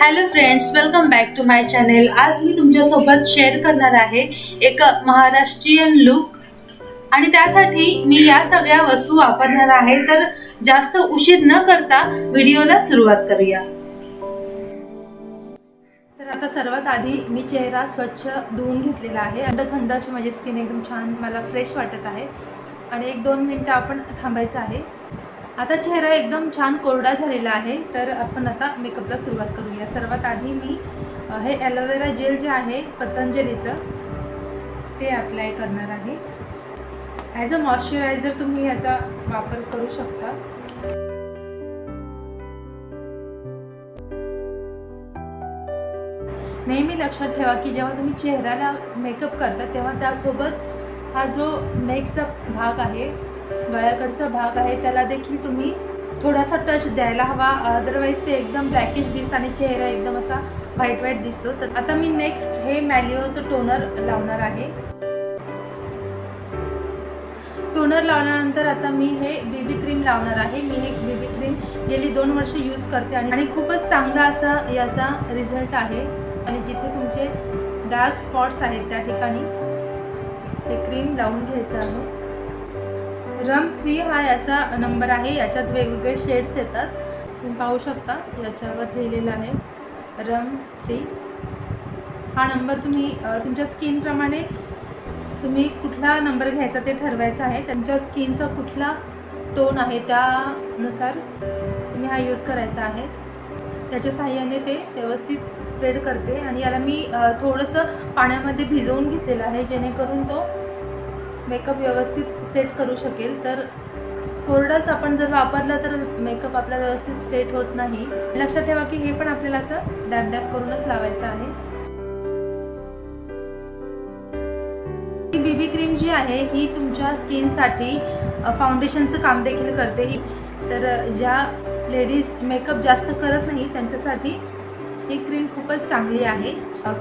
Hello friends welcome back to my channel आज मी तुमच्यासोबत शेअर करणार आहे एक महाराष्ट्रीयन लुक आणि त्यासाठी मी या सगळ्या वस्तू वापरणार आहे. तर जास्त उशीर न करता व्हिडिओला सुरुवात करूया. तर आता सर्वात आधी मी चेहरा स्वच्छ धुवून घेतलेला आहे. थंड थंड अशी माझी स्किन एकदम छान मला फ्रेश वाटत आहे. आणि एक दोन मिनटं आपण थांबायचं आहे. आता चेहरा एकदम छान कोरडा झालेला आहे तर आपण आता मेकअपला सुरुवात करूया. सर्वात आधी मी हे ॲलोवेरा जेल जे आहे पतंजलीचं ते अप्लाय करणार आहे. ॲज अ मॉइश्चरायझर तुम्ही याचा वापर करू शकता. नेहमी लक्षात ठेवा की जेव्हा तुम्ही चेहऱ्याला मेकअप करता तेव्हा त्यासोबत हा जो नेकचा भाग आहे गळ्याकडचा भाग आहे त्याला देखील तुम्ही थोडासा टच द्यायला हवा. अदरवाईज ते एकदम ब्लॅकिश दिसतं आणि चेहरा एकदम असा व्हाईट व्हाईट दिसतो. तर आता मी नेक्स्ट हे मॅलिओचं टोनर लावणार आहे. टोनर लावल्यानंतर आता मी हे बेबी क्रीम लावणार आहे. मी हे बेबी क्रीम गेली दोन वर्ष यूज करते आणि आणि खूपच चांगला असा याचा रिझल्ट आहे. आणि जिथे तुमचे डार्क स्पॉट्स आहेत त्या ठिकाणी ते क्रीम लावून घ्यायचं आहे. रम थ्री हा याचा नंबर आहे. याच्यात वेगवेगळे शेड्स येतात. तुम्ही पाहू शकता याच्यावर लिहिलेलं आहे. रम थ्री. हा नंबर तुम्ही तुमच्या स्किनप्रमाणे तुम्ही कुठला नंबर घ्यायचा ते ठरवायचा आहे. त्यांच्या स्किनचा कुठला टोन आहे त्यानुसार तुम्ही हा यूज करायचा आहे. त्याच्या साह्याने ते व्यवस्थित स्प्रेड करते. आणि याला मी थोडंसं पाण्यामध्ये भिजवून घेतलेलं आहे जेणेकरून तो मेकअप व्यवस्थित सेट करू शकेल तर कोरडाच आपण जर वापरला तर मेकअप आपला व्यवस्थित सेट होत नाही. लक्षात ठेवा की हे पण आपल्याला असं डॅब डॅब करूनच लावायचं आहे. ही बीबी क्रीम जी आहे ही तुमच्या स्किनसाठी फाउंडेशनचं काम देखील करते. ही तर ज्या लेडीज मेकअप जास्त करत नाही त्यांच्यासाठी ही क्रीम खूपच चांगली आहे.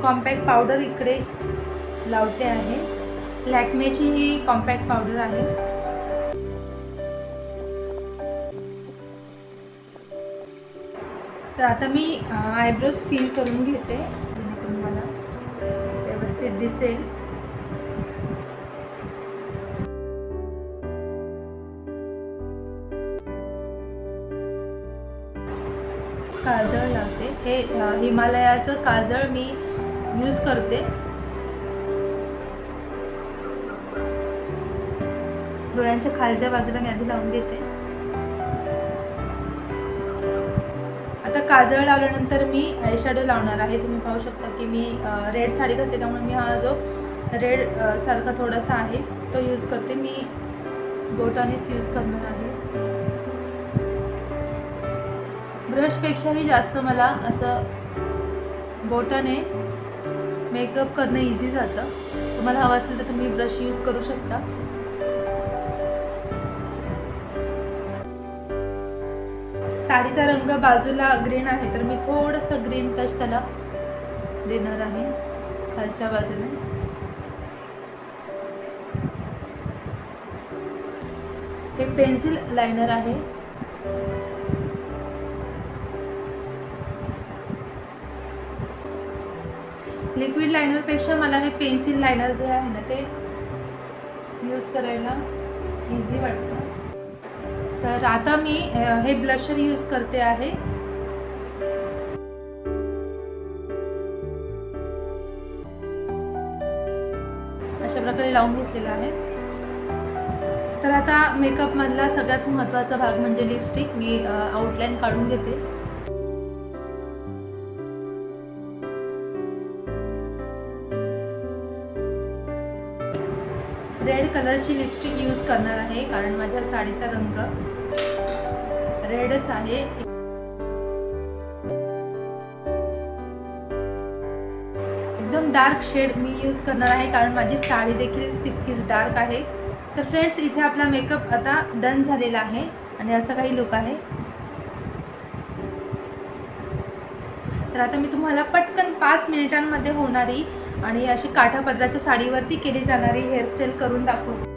कॉम्पॅक्ट पावडर इकडे लावते आहे. लॅक्मेची ही कॉम्पॅक्ट पावडर आहे. तर आता मी आयब्रोज फिल करून घेते. जेणेकरून मला व्यवस्थित दिसेल. काजळ लावते. हे हिमालयाचं काजळ मी यूज करते. डोळ्यांच्या खालच्या बाजूला मी आधी लावून घेते. आता काजळ लावल्यानंतर मी आयशॅडो लावणार आहे. तुम्ही पाहू शकता की मी रेड साडी घातली त्यामुळे मी हा जो रेड सारखा थोडासा आहे तो यूज करते. मी बोटानेच यूज करणार आहे. ब्रशपेक्षाही जास्त मला असं बोटाने मेकअप करणं इझी जातं. तुम्हाला हवं असेल तर तुम्ही ब्रश यूज करू शकता. साडीचा रंग बाजूला ग्रीन आहे तर मी थोडंसं ग्रीन टच त्याला देणार आहे खालच्या बाजूने. हे पेन्सिल लायनर आहे. लिक्विड लायनरपेक्षा मला हे पेन्सिल लायनर जे आहे ना ते यूज करायला इझी वाटतं. तर आता मी हे ब्लशर यूज करते आहे. अशा प्रकारे लावून घेतलेलं आहे. तर आता मेकअपमधला सगळ्यात महत्त्वाचा भाग म्हणजे लिपस्टिक मी आउटलाईन काढून घेते. रेड कलरची लिपस्टिक यूज करणार आहे कारण माझ्या साडीचा रंग रेडच आहे. एकदम डार्क शेड मी यूज करणार आहे कारण माझी साडी देखील तितकीच डार्क आहे. तर फ्रेंड्स इथे आपला मेकअप आता डन झालेला आहे आणि असा काही लुक आहे. तर आता मी तुम्हाला पटकन पाच मिनिटांमध्ये होणारी आणि अशी काठापदराच्या साडीवरती केली जाणारी हेअरस्टाईल करून दाखवते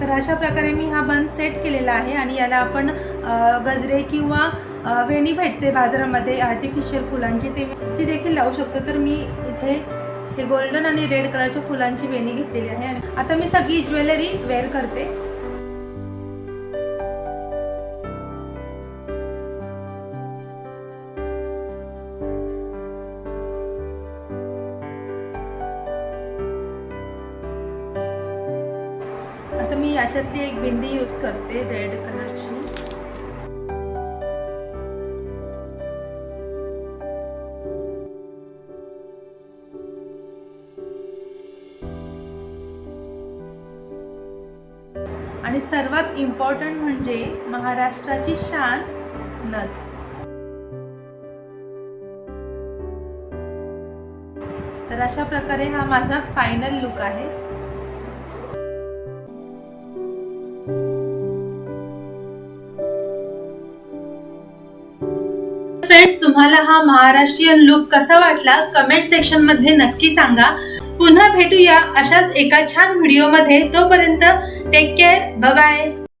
तर अशा प्रकारे मी हा बंद सेट केलेला आहे आणि याला आपण गजरे किंवा वेणी भेटते बाजारामध्ये आर्टिफिशियल फुलांची ते ती देखील लावू शकतो. तर मी इथे हे गोल्डन आणि रेड कलरच्या फुलांची वेणी घेतलेली आहे. आणि आता मी सगळी ज्वेलरी वेअर करते. मी याच्यातली एक बिंदी यूज करते रेड कलरची आणि सर्वात इम्पॉर्टंट म्हणजे महाराष्ट्राची शान नथ. तर अशा प्रकारे हा माझा फायनल लुक आहे. फ्रेंड्स तुम्हाला हा महाराष्ट्रीयन लुक कसा वाटला? कमेंट सेक्शनमध्ये नक्की सांगा. पुन्हा भेटूया अशाच एका छान व्हिडिओमध्ये तोपर्यंत टेक केअर बाय